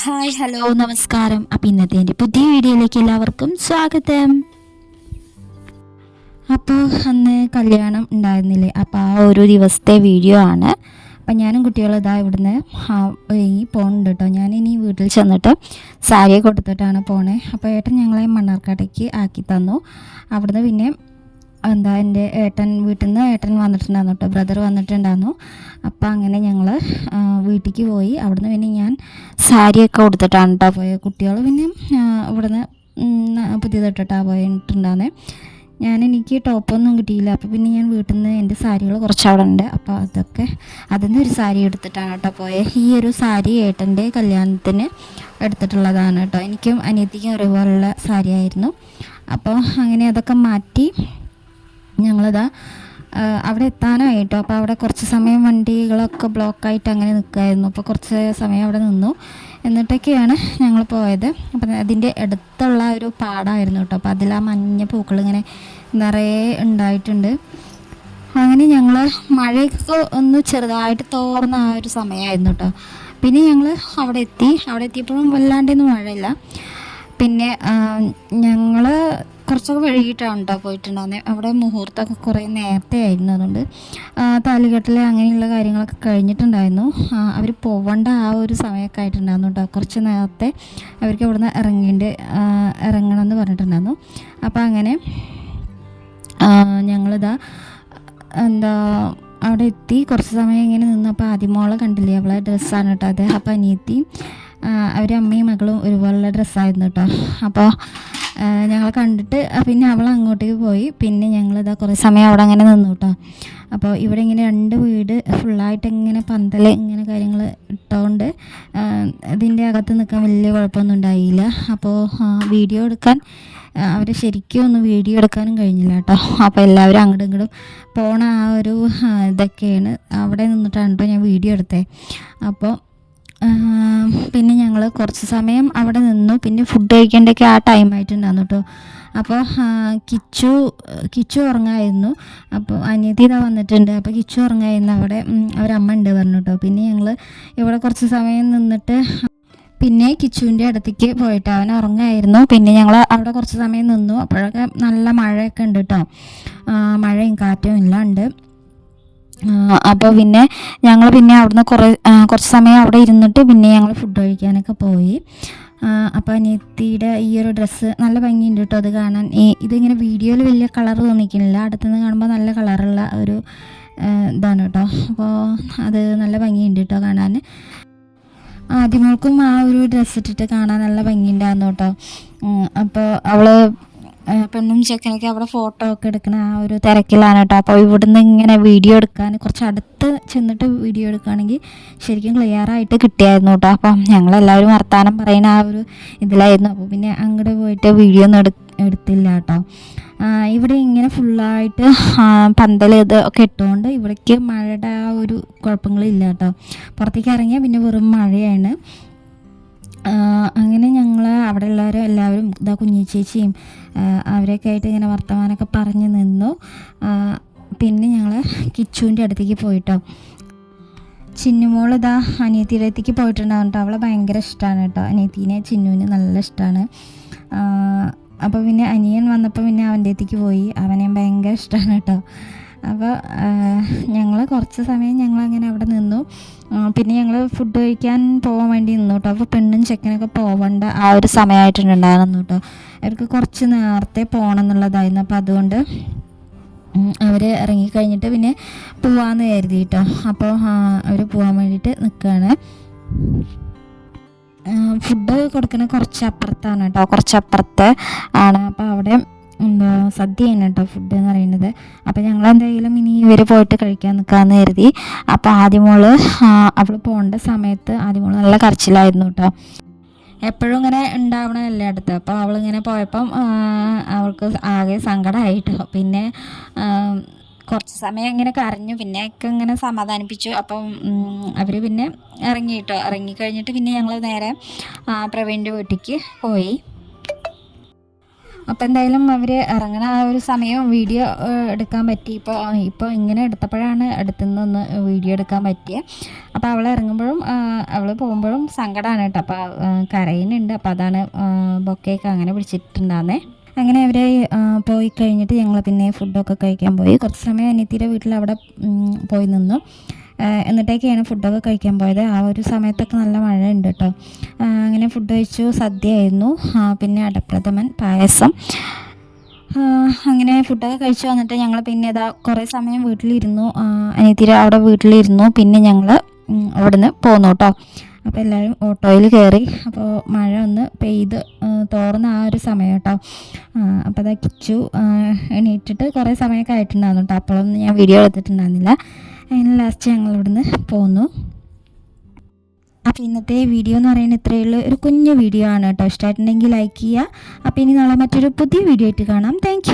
Hi hello നമസ്കാരം. അപ്പം ഇന്നത്തെ എന്റെ പുതിയ വീഡിയോയിലേക്ക് എല്ലാവർക്കും സ്വാഗതം. അപ്പോൾ അന്ന് കല്യാണം ഉണ്ടായിരുന്നില്ലേ? അപ്പോൾ ആ ഒരു ദിവസത്തെ വീഡിയോ ആണ്. അപ്പം ഞാനും കുട്ടികളും ഇതാ ഇവിടുന്ന് ഈ പോകുന്നുണ്ട് കേട്ടോ ഞാൻ ഇനി വീട്ടിൽ ചെന്നിട്ട് സാരിയെ കൊടുത്തിട്ടാണ് പോണേ. അപ്പോൾ ഏട്ടൻ ഞങ്ങളെ മണ്ണാർക്കാട്ടേക്ക് ആക്കി തന്നു. അവിടുന്ന് പിന്നെ എന്താ എന്റെ ഏട്ടൻ വീട്ടിൽ നിന്ന് ഏട്ടൻ വന്നിട്ടുണ്ടായിരുന്നു കേട്ടോ ബ്രദർ വന്നിട്ടുണ്ടായിരുന്നു. അപ്പം അങ്ങനെ ഞങ്ങൾ വീട്ടിലേക്ക് പോയി. അവിടുന്ന് പിന്നെ ഞാൻ സാരിയൊക്കെ കൊടുത്തിട്ടാണ് കേട്ടോ പോയത് കുട്ടികൾ പിന്നെ ഇവിടുന്ന് ഉം, പുതിയതിട്ടിട്ടാണ് പോയിട്ടുണ്ടായിരുന്നേ ഞാൻ എനിക്ക് ടോപ്പൊന്നും കിട്ടിയില്ല. അപ്പോൾ പിന്നെ ഞാൻ വീട്ടിൽ നിന്ന് എന്റെ സാരികൾ കുറച്ച് അവിടെ ഉണ്ട്. അപ്പോൾ അതൊക്കെ അതിൽ നിന്ന് ഒരു സാരി എടുത്തിട്ടാണ് കേട്ടോ പോയത് ഈ ഒരു സാരി ഏട്ടന്റെ കല്യാണത്തിന് എടുത്തിട്ടുള്ളതാണ് കേട്ടോ എനിക്കും അനിയത്തിക്കും ഒരുപോലുള്ള സാരി ആയിരുന്നു അപ്പോൾ അങ്ങനെ അതൊക്കെ മാറ്റി ഞങ്ങളിതാ അവിടെ എത്താനായിട്ടോ. അപ്പോൾ അവിടെ കുറച്ച് സമയം വണ്ടികളൊക്കെ ബ്ലോക്കായിട്ട് അങ്ങനെ നിൽക്കുമായിരുന്നു അപ്പോൾ കുറച്ച് സമയം അവിടെ നിന്നു. എന്നിട്ടൊക്കെയാണ് ഞങ്ങൾ പോയത്. അപ്പം അതിന്റെ അടുത്തുള്ള ഒരു പാടായിരുന്നു കേട്ടോ. അപ്പോൾ അതിൽ ആ മഞ്ഞ പൂക്കൾ ഇങ്ങനെ നിറയെ ഉണ്ടായിട്ടുണ്ട്. അങ്ങനെ ഞങ്ങൾ മഴയൊക്കെ ഒന്ന് ചെറുതായിട്ട് തോർന്ന ആ ഒരു സമയമായിരുന്നു കേട്ടോ. പിന്നെ ഞങ്ങൾ അവിടെ എത്തി. അവിടെ എത്തിയപ്പോഴും വല്ലാണ്ടൊന്നും മഴയില്ല. പിന്നെ ഞങ്ങൾ കുറച്ചൊക്കെ വൈകിട്ടാണ് കേട്ടോ പോയിട്ടുണ്ടായിരുന്നത് അവിടെ മുഹൂർത്തമൊക്കെ കുറേ നേരത്തെ ആയിരുന്നു അതുകൊണ്ട് താലികെട്ടിൽ അങ്ങനെയുള്ള കാര്യങ്ങളൊക്കെ കഴിഞ്ഞിട്ടുണ്ടായിരുന്നു. അവർ പോവേണ്ട ആ ഒരു സമയമൊക്കെ ആയിട്ടുണ്ടായിരുന്നു കേട്ടോ കുറച്ച് നേരത്തെ അവർക്ക് ഇവിടുന്ന് ഇറങ്ങേണ്ടി ഇറങ്ങണം എന്ന് പറഞ്ഞിട്ടുണ്ടായിരുന്നു. അപ്പോൾ അങ്ങനെ ഞങ്ങളിതാ എന്താ അവിടെ എത്തി. കുറച്ച് സമയം ഇങ്ങനെ നിന്നപ്പോൾ ആദ്യമോളെ കണ്ടില്ലേ? അവളെ ഡ്രസ്സാണ് കേട്ടോ അത് അപ്പോൾ അനിയത്തി അവരമ്മയും അമ്മയും മകളും ഒരുപോലുള്ള ഡ്രസ്സായിരുന്നു കേട്ടോ അപ്പോൾ ഞങ്ങൾ കണ്ടിട്ട് പിന്നെ അവൾ അങ്ങോട്ടേക്ക് പോയി. പിന്നെ ഞങ്ങൾ ഞങ്ങളിതാ കുറേ സമയം അവിടെ അങ്ങനെ നിന്നു കേട്ടോ അപ്പോൾ ഇവിടെ ഇങ്ങനെ രണ്ട് വീട് ഫുള്ളായിട്ട് ഇങ്ങനെ പന്തൽ ഇങ്ങനെ കാര്യങ്ങൾ ഇട്ടുകൊണ്ട് ഇതിന്റെ അകത്ത് നിൽക്കാൻ വലിയ കുഴപ്പമൊന്നും ഉണ്ടായില്ല. അപ്പോൾ വീഡിയോ എടുക്കാൻ അവർ ശരിക്കും ഒന്ന് വീഡിയോ എടുക്കാനും കഴിഞ്ഞില്ല കേട്ടോ അപ്പോൾ എല്ലാവരും അങ്ങോട്ടും ഇങ്ങോട്ടും പോണ ആ ഒരു ഇതൊക്കെയാണ്. അവിടെ നിന്നിട്ടാണ് കേട്ടോ ഞാൻ വീഡിയോ എടുത്തത് അപ്പോൾ പിന്നെ ഞങ്ങൾ കുറച്ച് സമയം അവിടെ നിന്നു. പിന്നെ ഫുഡ് കഴിക്കേണ്ടൊക്കെ ആ ടൈം ആയിട്ടുണ്ടായിരുന്നു കേട്ടോ അപ്പോൾ കിച്ചു കിച്ചു ഉറങ്ങായിരുന്നു. അപ്പോൾ അനിയതി ഇതാ വന്നിട്ടുണ്ട്. അപ്പോൾ കിച്ചു ഉറങ്ങായിരുന്നു അവിടെ. അവരമ്മ ഉണ്ട് പറഞ്ഞു കേട്ടോ പിന്നെ ഞങ്ങൾ ഇവിടെ കുറച്ച് സമയം നിന്നിട്ട് പിന്നെ കിച്ചുവിന്റെ അടുത്തേക്ക് പോയിട്ട് അവൻ ഉറങ്ങായിരുന്നു. പിന്നെ ഞങ്ങൾ അവിടെ കുറച്ച് സമയം നിന്നു. അപ്പോഴൊക്കെ നല്ല മഴയൊക്കെ ഉണ്ട് കേട്ടോ മഴയും കാറ്റും എല്ലാം ഉണ്ട്. അപ്പോൾ പിന്നെ ഞങ്ങൾ പിന്നെ അവിടുന്ന് കുറേ കുറച്ച് സമയം അവിടെ ഇരുന്നിട്ട് പിന്നെ ഞങ്ങൾ ഫുഡ് കഴിക്കാനൊക്കെ പോയി. അപ്പോൾ അനിയത്തിയുടെ ഈ ഒരു ഡ്രസ്സ് നല്ല ഭംഗിയുണ്ട് കേട്ടോ അത് കാണാൻ. ഇതിങ്ങനെ വീഡിയോയിൽ വലിയ കളർ തോന്നിക്കുന്നില്ല അടുത്തുനിന്ന് കാണുമ്പോൾ നല്ല കളറുള്ള ഒരു ഇതാണ് കേട്ടോ അപ്പോൾ അത് നല്ല ഭംഗിയുണ്ട് കേട്ടോ കാണാൻ. ആദ്യമോൾക്കും ആ ഒരു ഡ്രസ്സ് ഇട്ടിട്ട് കാണാൻ നല്ല ഭംഗിയുണ്ടായിരുന്നു കേട്ടോ അപ്പോൾ അവൾ പെണ്ണും ചെക്കനൊക്കെ അവിടെ ഫോട്ടോ ഒക്കെ എടുക്കണ ആ ഒരു തിരക്കിലാണ് കേട്ടോ. അപ്പോൾ ഇവിടുന്ന് ഇങ്ങനെ വീഡിയോ എടുക്കാൻ കുറച്ച് അടുത്ത് ചെന്നിട്ട് വീഡിയോ എടുക്കുകയാണെങ്കിൽ ശരിക്കും ക്ലിയർ ആയിട്ട് കിട്ടിയായിരുന്നു കേട്ടോ. അപ്പം ഞങ്ങളെല്ലാവരും വർത്തമാനം പറയുന്ന ആ ഒരു ഇതിലായിരുന്നു. അപ്പോൾ പിന്നെ അങ്ങോട്ട് പോയിട്ട് വീഡിയോ ഒന്നും എടു എടുത്തില്ല കേട്ടോ. ഇവിടെ ഇങ്ങനെ ഫുള്ളായിട്ട് പന്തൽ ഇത് ഒക്കെ ഇട്ടുകൊണ്ട് ഇവിടേക്ക് മഴയുടെ ആ ഒരു കുഴപ്പങ്ങളില്ല കേട്ടോ. പുറത്തേക്ക് ഇറങ്ങിയാൽ പിന്നെ വെറും മഴയാണ്. അങ്ങനെ ഞങ്ങൾ അവിടെ ഉള്ളവരും എല്ലാവരും ഇതാ കുഞ്ഞി ചേച്ചിയും അവരൊക്കെ ആയിട്ട് ഇങ്ങനെ വർത്തമാനമൊക്കെ പറഞ്ഞ് നിന്നു. പിന്നെ ഞങ്ങൾ കിച്ചുവിന്റെ അടുത്തേക്ക് പോയിട്ടോ. ചിന്നുമോൾ ഇതാ അനിയത്തിയുടെ അടുത്തേക്ക് പോയിട്ടുണ്ടാവും കേട്ടോ. അവളെ ഭയങ്കര ഇഷ്ടമാണ് കേട്ടോ. അനിയത്തീനെ ചിന്നുവിന് നല്ല ഇഷ്ടമാണ് അപ്പോൾ പിന്നെ അനിയൻ വന്നപ്പോൾ പിന്നെ അവന്റെ അടുത്തേക്ക് പോയി. അവനെ ഭയങ്കര ഇഷ്ടമാണ് കേട്ടോ. അപ്പോൾ ഞങ്ങൾ കുറച്ച് സമയം ഞങ്ങൾ അങ്ങനെ അവിടെ നിന്നു. പിന്നെ ഞങ്ങൾ ഫുഡ് കഴിക്കാൻ പോകാൻ വേണ്ടി നിന്നു കേട്ടോ അപ്പോൾ പെണ്ണും ചെക്കനൊക്കെ പോകേണ്ട ആ ഒരു സമയമായിട്ടുണ്ടായിരുന്നു കേട്ടോ അവർക്ക് കുറച്ച് നേരത്തെ പോകണം എന്നുള്ളതായിരുന്നു അപ്പോൾ അതുകൊണ്ട് അവർ ഇറങ്ങിക്കഴിഞ്ഞിട്ട് പിന്നെ പോവാന്ന് കരുതി കേട്ടോ അപ്പോൾ അവർ പോകാൻ വേണ്ടിയിട്ട് നിൽക്കുകയാണ് ഫുഡ് കൊടുക്കുന്ന കുറച്ച് അപ്പുറത്താണ് കേട്ടോ കുറച്ച് അപ്പുറത്ത് ആണ്. അപ്പോൾ അവിടെ എന്താ സദ്യയാണ് കേട്ടോ ഫുഡ് എന്ന് പറയുന്നത്. അപ്പോൾ ഞങ്ങൾ എന്തായാലും ഇനി ഇവർ പോയിട്ട് കഴിക്കാൻ നിൽക്കാമെന്ന് കരുതി. അപ്പോൾ ആദ്യമോൾ അവൾ പോകേണ്ട സമയത്ത് ആദ്യമോൾ നല്ല കരച്ചിലായിരുന്നു കേട്ടോ എപ്പോഴും ഇങ്ങനെ ഉണ്ടാവണമല്ലേ അടുത്ത്. അപ്പോൾ അവളിങ്ങനെ പോയപ്പം അവൾക്ക് ആകെ സങ്കടമായിട്ടോ പിന്നെ കുറച്ച് സമയം ഇങ്ങനെ കരഞ്ഞു. പിന്നെ ഒക്കെ ഇങ്ങനെ സമാധാനിപ്പിച്ചു. അപ്പം അവർ പിന്നെ ഇറങ്ങി കേട്ടോ ഇറങ്ങി കഴിഞ്ഞിട്ട് പിന്നെ ഞങ്ങൾ നേരെ പ്രവീണിന്റെ വീട്ടിലേക്ക് പോയി. അപ്പോൾ എന്തായാലും അവർ ഇറങ്ങണ ആ ഒരു സമയം വീഡിയോ എടുക്കാൻ പറ്റി. ഇപ്പോൾ ഇപ്പോൾ ഇങ്ങനെ എടുത്തപ്പോഴാണ് അടുത്തുനിന്നൊന്ന് വീഡിയോ എടുക്കാൻ പറ്റിയത് അപ്പോൾ അവൾ ഇറങ്ങുമ്പോഴും അവൾ പോകുമ്പോഴും സങ്കടമാണ് കേട്ടോ. അപ്പോൾ കരയുന്നുണ്ട്. അപ്പോൾ അതാണ് ബൊക്കെയൊക്കെ അങ്ങനെ പിടിച്ചിട്ടുണ്ടാകുന്നേ അങ്ങനെ അവരെ പോയി കഴിഞ്ഞിട്ട് ഞങ്ങൾ പിന്നെ ഫുഡൊക്കെ കഴിക്കാൻ പോയി. കുറച്ച് സമയം അനിയത്തിയുടെ വീട്ടിൽ അവിടെ പോയി നിന്നു. എന്നിട്ടേക്കാണ് ഫുഡൊക്കെ കഴിക്കാൻ പോയത്. ആ ഒരു സമയത്തൊക്കെ നല്ല മഴ ഉണ്ട് കേട്ടോ അങ്ങനെ ഫുഡ് കഴിച്ചു. സദ്യയായിരുന്നു. പിന്നെ അടപ്രഥമൻ പായസം. അങ്ങനെ ഫുഡൊക്കെ കഴിച്ചു. വന്നിട്ട് ഞങ്ങൾ പിന്നെ ഇതാ കുറേ സമയം വീട്ടിലിരുന്നു. അനിയത്തിര അവിടെ വീട്ടിലിരുന്നു. പിന്നെ ഞങ്ങൾ അവിടുന്ന് പോന്നു കേട്ടോ. അപ്പോൾ എല്ലാവരും ഓട്ടോയിൽ കയറി. അപ്പോൾ മഴ ഒന്ന് പെയ്ത് തോർന്ന ആ ഒരു സമയം കേട്ടോ. അപ്പോൾ അതാ കിച്ചു എണീറ്റിട്ട് കുറേ സമയമൊക്കെ ആയിട്ടുണ്ടായിരുന്നു കേട്ടോ. അപ്പോഴൊന്നും ഞാൻ വീഡിയോ എടുത്തിട്ടുണ്ടായിരുന്നില്ല. അങ്ങനെ ലാസ്റ്റ് ഞങ്ങൾ ഇവിടുന്ന് പോന്നു. അപ്പോൾ ഇന്നത്തെ വീഡിയോ എന്ന് പറയുന്നത് ഇത്രയേ ഉള്ളൂ ഒരു കുഞ്ഞു വീഡിയോ ആണ് കേട്ടോ. ഇഷ്ടമായിട്ടുണ്ടെങ്കിൽ ലൈക്ക് ചെയ്യുക. അപ്പോൾ ഇനി നാളെ മറ്റൊരു പുതിയ വീഡിയോ ആയിട്ട് കാണാം. താങ്ക്